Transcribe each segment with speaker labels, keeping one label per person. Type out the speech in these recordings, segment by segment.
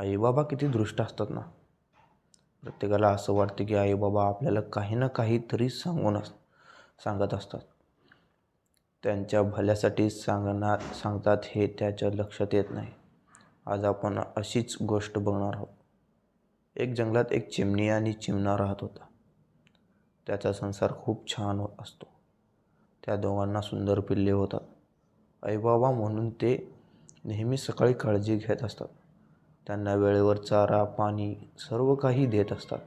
Speaker 1: आईबाबा किती दृष्ट असतात ना. प्रत्येकाला असं वाटतं की आईबाबा आपल्याला काही ना काहीतरी सांगून अस सांगत असतात. त्यांच्या भल्यासाठी सांगणार सांगतात हे त्याच्या लक्षात येत नाही. आज आपण अशीच गोष्ट बघणार आहोत. एक जंगलात एक चिमणी आणि चिमणा राहत होता. त्याचा संसार खूप छान असतो. त्या दोघांना सुंदर पिल्ले होतात. आईबाबा म्हणून ते नेहमी सकाळी काळजी घेत असतात. त्यांना वेळेवर चारा पाणी सर्व काही देत असतात.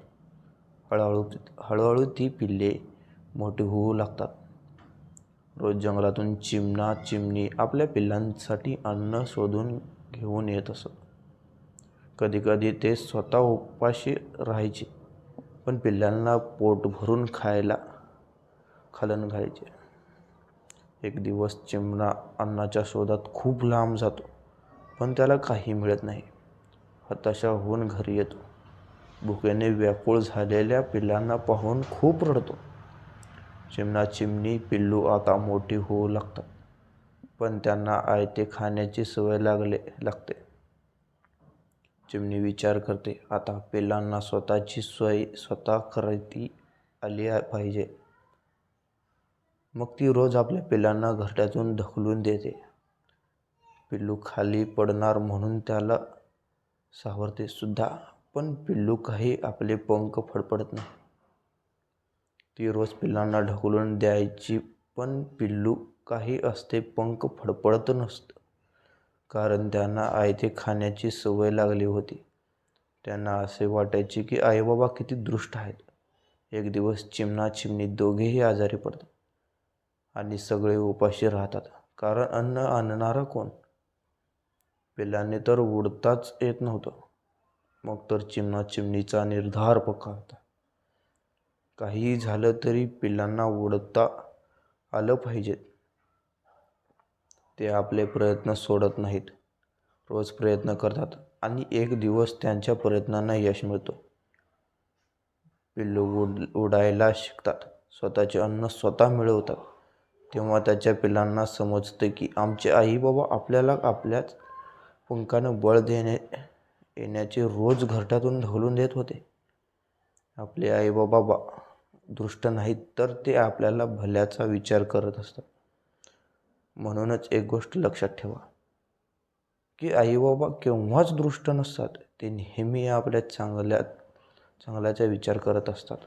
Speaker 1: हळूहळू हळूहळू ती पिल्ले मोठी होऊ लागतात. रोज जंगलातून चिमणा चिमणी आपल्या पिल्लांसाठी अन्न शोधून घेऊन येत असत. कधीकधी ते स्वतः उपाशी राहायचे पण पिल्लांना पोट भरून खायला खालन घालायचे. एक दिवस चिमणा अन्नाच्या शोधात खूप लांब जातो पण त्याला काही मिळत नाही. हताशा होऊन घरी येतो. भुकेने व्याकुळ झालेल्या पिल्लांना पाहून खूप रडतो. चिमणा चिमणी पिल्लू आता मोठी होऊ लागतात पण त्यांना आयते खाण्याची सवय लागले लागते. चिमणी विचार करते आता पिल्लांना स्वतःची सोय स्वतः करती आली पाहिजे. मग ती रोज आपल्या पिल्लांना घरट्यातून ढकलून देते. पिल्लू खाली पडणार म्हणून त्याला सावरते. सुद्धा पण पिल्लू काही आपले पंख फडफडत नाही. ती रोज पिल्लांना ढकलून द्यायची पण पिल्लू काही असते पंख फडफडत नसतं. कारण त्यांना आयते खाण्याची सवय लागली होती. त्यांना असे वाटायचे की आईबाबा किती दृष्ट आहेत. एक दिवस चिमणा चिमणी दोघेही आजारी पडतात. आणि सगळे उपाशी राहतात. कारण अन्न आणणारा कोण? पिल्लांनी तर उडताच येत नव्हतं. मग तर चिमणा चिमणीचा निर्धार पक्का होता काहीही झालं तरी पिल्लांना उडता आलं पाहिजे. ते आपले प्रयत्न सोडत नाहीत. रोज प्रयत्न करतात आणि एक दिवस त्यांच्या प्रयत्नांना यश मिळतो. पिल्लू उड उडायला शिकतात. स्वतःचे अन्न स्वतः मिळवतात. तेव्हा त्याच्या पिल्लांना समजतं की आमचे आई बाबा आपल्याला आपल्याच पंखानं बळ देणे येण्याचे रोज घरट्यातून ढवलून देत होते. आपले आई बाबा दृष्ट नाहीत तर ते आपल्याला भल्याचा विचार करत असतात. म्हणूनच एक गोष्ट लक्षात ठेवा की आईबाबा केव्हाच दृष्ट नसतात ते नेहमी आपल्या चांगल्या चांगल्याचा विचार करत असतात.